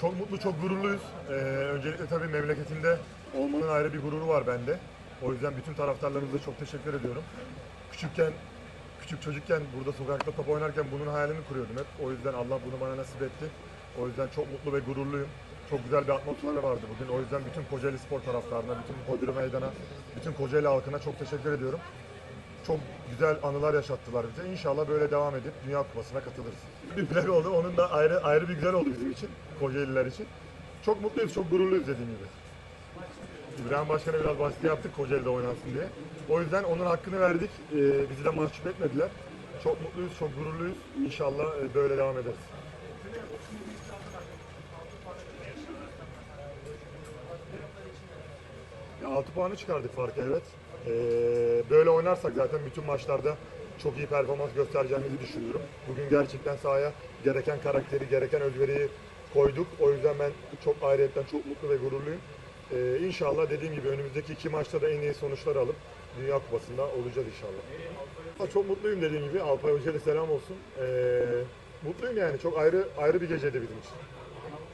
Çok mutlu, çok gururluyuz. Ee, öncelikle tabii memleketinde olmanın ayrı bir gururu var bende. O yüzden bütün taraftarlarımıza çok teşekkür ediyorum. Küçükken, küçük çocukken burada sokakta top oynarken bunun hayalini kuruyordum hep. O yüzden Allah bunu bana nasip etti. O yüzden çok mutlu ve gururluyum. Çok güzel bir atmosfer vardı bugün. O yüzden bütün Kocaeli spor taraftarına, bütün Hodri Meydan'a, bütün Kocaeli halkına çok teşekkür ediyorum. Çok güzel anılar yaşattılar bize. İnşallah böyle devam edip Dünya Kupası'na katılırız. Bir plak oldu. Onun da ayrı ayrı bir güzel oldu bizim için. Kocaeliler için. Çok mutluyuz, çok gururluyuz dediğim gibi. İbrahim Başkan'a biraz baskı yaptık Kocaeli'de oynansın diye. O yüzden onun hakkını verdik. Ee, bizi de mahcup etmediler. Çok mutluyuz, çok gururluyuz. İnşallah e, böyle devam ederiz. Ya 6 puanı çıkardık farkı evet. Ee, böyle oynarsak zaten bütün maçlarda çok iyi performans göstereceğimizi düşünüyorum. Bugün gerçekten sahaya gereken karakteri, gereken özveriyi koyduk. O yüzden ben çok ayrıyetten çok mutlu ve gururluyum. Ee, inşallah dediğim gibi önümüzdeki iki maçta da en iyi sonuçlar alıp Dünya Kupası'nda olacağız inşallah. Çok mutluyum dediğim gibi. Alpay Hoca'ya selam olsun. Ee, mutluyum yani. Çok ayrı ayrı bir geceydi bizim için.